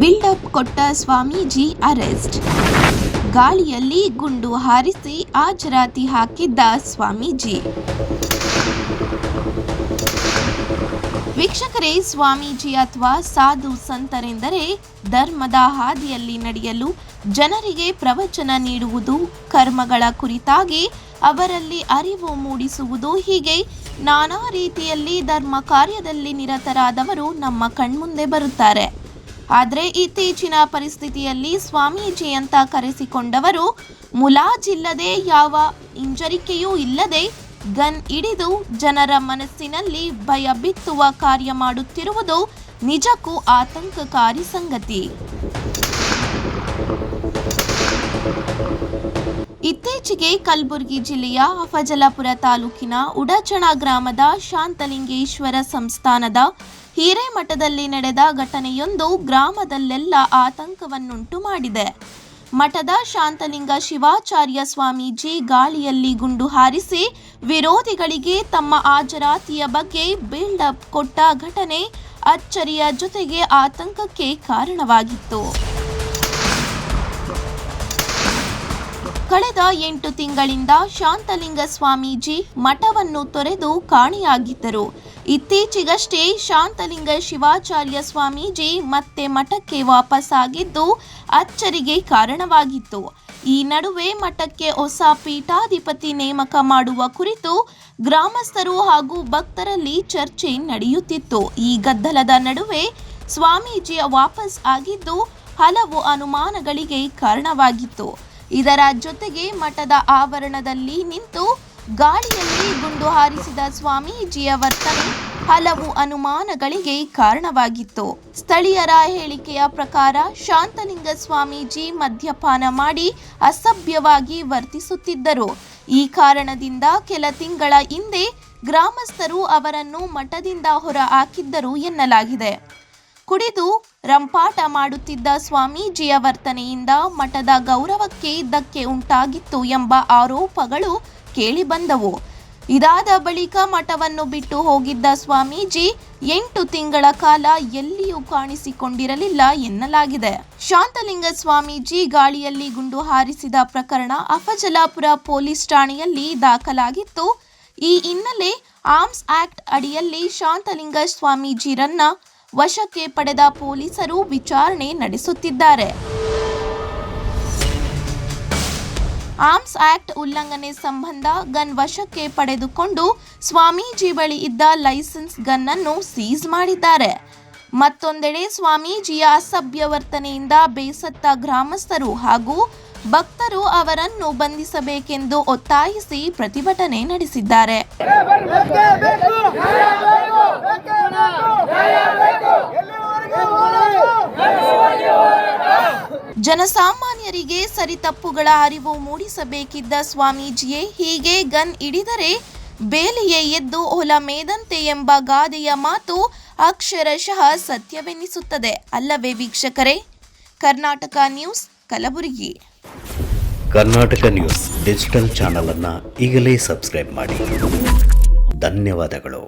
Build up ಕೊಟ್ಟ Swamiji arrest. ಗಾಳಿಯಲ್ಲಿ ಗುಂಡು ಹಾರಿಸಿ ಆಜರಾತಿ ಹಾಕಿದ್ದ ಸ್ವಾಮೀಜಿ. ವೀಕ್ಷಕರೇ, ಸ್ವಾಮೀಜಿ ಅಥವಾ ಸಾಧು ಸಂತರೆಂದರೆ ಧರ್ಮದ ಹಾದಿಯಲ್ಲಿ ನಡೆಯಲು ಜನರಿಗೆ ಪ್ರವಚನ ನೀಡುವುದು, ಕರ್ಮಗಳ ಕುರಿತಾಗಿ ಅವರಲ್ಲಿ ಅರಿವು ಮೂಡಿಸುವುದು ಹೀಗೆ ನಾನಾ ರೀತಿಯಲ್ಲಿ ಧರ್ಮ ಕಾರ್ಯದಲ್ಲಿ ನಿರತರಾದವರು ನಮ್ಮ ಕಣ್ಮುಂದೆ ಬರುತ್ತಾರೆ. ಆದರೆ ಇತ್ತೀಚಿನ ಪರಿಸ್ಥಿತಿಯಲ್ಲಿ ಸ್ವಾಮೀಜಿ ಅಂತ ಕರೆಸಿಕೊಂಡವರು ಮುಲಾಜಿಲ್ಲದೆ ಯಾವ ಹಿಂಜರಿಕೆಯೂ ಇಲ್ಲದೆ ಗನ್ ಹಿಡಿದು ಜನರ ಮನಸ್ಸಿನಲ್ಲಿ ಭಯ ಬಿತ್ತುವ ಕಾರ್ಯ ಮಾಡುತ್ತಿರುವುದು ನಿಜಕ್ಕೂ ಆತಂಕಕಾರಿ ಸಂಗತಿ. ಇತ್ತೀಚೆಗೆ ಕಲಬುರಗಿ ಜಿಲ್ಲೆಯ ಅಫಜಲಪುರ ತಾಲೂಕಿನ ಉಡಚಣ ಗ್ರಾಮದ ಶಾಂತಲಿಂಗೇಶ್ವರ ಸಂಸ್ಥಾನದ ಹಿರೇಮಠದಲ್ಲಿ ನಡೆದ ಘಟನೆಯೊಂದು ಗ್ರಾಮದಲ್ಲೆಲ್ಲ ಆತಂಕವನ್ನುಂಟು ಮಾಡಿದೆ. ಮಠದ ಶಾಂತಲಿಂಗ ಶಿವಾಚಾರ್ಯ ಸ್ವಾಮೀಜಿ ಗಾಳಿಯಲ್ಲಿ ಗುಂಡು ಹಾರಿಸಿ ವಿರೋಧಿಗಳಿಗೆ ತಮ್ಮ ಹಾಜರಾತಿಯ ಬಗ್ಗೆ ಬಿಲ್ಡಪ್ ಕೊಟ್ಟ ಘಟನೆ ಅಚ್ಚರಿಯ ಜೊತೆಗೆ ಆತಂಕಕ್ಕೆ ಕಾರಣವಾಗಿತ್ತು. ಕಳೆದ ಎಂಟು ತಿಂಗಳಿಂದ ಶಾಂತಲಿಂಗ ಸ್ವಾಮೀಜಿ ಮಠವನ್ನು ತೊರೆದು ಕಾಣೆಯಾಗಿದ್ದರು. ಇತ್ತೀಚೆಗಷ್ಟೇ ಶಾಂತಲಿಂಗ ಶಿವಾಚಾರ್ಯ ಸ್ವಾಮೀಜಿ ಮತ್ತೆ ಮಠಕ್ಕೆ ವಾಪಸ್ಸಾಗಿದ್ದು ಅಚ್ಚರಿಗೆ ಕಾರಣವಾಗಿತ್ತು. ಈ ನಡುವೆ ಮಠಕ್ಕೆ ಹೊಸ ಪೀಠಾಧಿಪತಿ ನೇಮಕ ಮಾಡುವ ಕುರಿತು ಗ್ರಾಮಸ್ಥರು ಹಾಗೂ ಭಕ್ತರಲ್ಲಿ ಚರ್ಚೆ ನಡೆಯುತ್ತಿತ್ತು. ಈ ಗದ್ದಲದ ನಡುವೆ ಸ್ವಾಮೀಜಿಯ ವಾಪಸ್ ಆಗಿದ್ದು ಹಲವು ಅನುಮಾನಗಳಿಗೆ ಕಾರಣವಾಗಿತ್ತು. ಇದರ ಜೊತೆಗೆ ಮಠದ ಆವರಣದಲ್ಲಿ ನಿಂತು ಗಾಳಿಯಲ್ಲಿ ಗುಂಡು ಹಾರಿಸಿದ ಸ್ವಾಮೀಜಿಯ ವರ್ತನೆ ಹಲವು ಅನುಮಾನಗಳಿಗೆ ಕಾರಣವಾಗಿತ್ತು. ಸ್ಥಳೀಯರ ಹೇಳಿಕೆಯ ಪ್ರಕಾರ ಶಾಂತಲಿಂಗ ಸ್ವಾಮೀಜಿ ಮದ್ಯಪಾನ ಮಾಡಿ ಅಸಭ್ಯವಾಗಿ ವರ್ತಿಸುತ್ತಿದ್ದರು. ಈ ಕಾರಣದಿಂದ ಕೆಲ ತಿಂಗಳ ಹಿಂದೆ ಗ್ರಾಮಸ್ಥರು ಅವರನ್ನು ಮಠದಿಂದ ಹೊರ ಹಾಕಿದ್ದರು ಎನ್ನಲಾಗಿದೆ. ಕುಡಿದು ರಂಪಾಟ ಮಾಡುತ್ತಿದ್ದ ಸ್ವಾಮೀಜಿಯ ವರ್ತನೆಯಿಂದ ಮಠದ ಗೌರವಕ್ಕೆ ಧಕ್ಕೆ ಉಂಟಾಗಿತ್ತು ಎಂಬ ಆರೋಪಗಳು ಕೇಳಿಬಂದವು. ಇದಾದ ಬಳಿಕ ಮಠವನ್ನು ಬಿಟ್ಟು ಹೋಗಿದ್ದ ಸ್ವಾಮೀಜಿ ಎಂಟು ತಿಂಗಳ ಕಾಲ ಎಲ್ಲಿಯೂ ಕಾಣಿಸಿಕೊಂಡಿರಲಿಲ್ಲ ಎನ್ನಲಾಗಿದೆ. ಶಾಂತಲಿಂಗ ಸ್ವಾಮೀಜಿ ಗಾಳಿಯಲ್ಲಿ ಗುಂಡು ಹಾರಿಸಿದ ಪ್ರಕರಣ ಅಫಜಲಾಪುರ ಪೊಲೀಸ್ ಠಾಣೆಯಲ್ಲಿ ದಾಖಲಾಗಿತ್ತು. ಈ ಹಿನ್ನೆಲೆ ಆರ್ಮ್ಸ್ ಆಕ್ಟ್ ಅಡಿಯಲ್ಲಿ ಶಾಂತಲಿಂಗ ಸ್ವಾಮೀಜಿರನ್ನ ವಶಕ್ಕೆ ಪಡೆದ ಪೊಲೀಸರು ವಿಚಾರಣೆ ನಡೆಸುತ್ತಿದ್ದಾರೆ ಆರ್ಮ್ಸ್ ಆಕ್ಟ್ ಉಲ್ಲಂಘನೆ ಸಂಬಂಧ ಗನ್ ವಶಕ್ಕೆ ಪಡೆದುಕೊಂಡು ಸ್ವಾಮೀಜಿ ಬಳಿ ಇದ್ದ ಲೈಸೆನ್ಸ್ ಗನ್ ಅನ್ನು ಸೀಸ್ ಮಾಡಿದ್ದಾರೆ ಮತ್ತೊಂದೆಡೆ ಸ್ವಾಮೀಜಿಯ ಅಸಭ್ಯ ವರ್ತನೆಯಿಂದ ಬೇಸತ್ತ ಗ್ರಾಮಸ್ಥರು ಹಾಗೂ ಭಕ್ತರು ಅವರನ್ನು ಬಂಧಿಸಬೇಕೆಂದು ಒತ್ತಾಯಿಸಿ ಪ್ರತಿಭಟನೆ ನಡೆಸಿದ್ದಾರೆ ಜನಸಾಮಾನ್ಯರಿಗೆ ಸರಿತಪ್ಪುಗಳ ಅರಿವು ಮೂಡಿಸಬೇಕಿದ್ದ ಸ್ವಾಮೀಜಿಯೇ, ಹೀಗೆ ಗನ್ ಹಿಡಿದರೆ ಬೇಲಿಯೇ ಎದ್ದು ಹೊಲ ಮೇದಂತೆ ಎಂಬ ಗಾದೆಯ ಮಾತು ಅಕ್ಷರಶಃ ಸತ್ಯವೆನ್ನಿಸುತ್ತದೆ ಅಲ್ಲವೇ ವೀಕ್ಷಕರೇ, Karnataka news, Kalaburagi. Karnataka news digital ಚಾನಲನ್ನು ಈಗಲೇ ಸಬ್ಸ್ಕ್ರೈಬ್ ಮಾಡಿ. ಧನ್ಯವಾದಗಳು.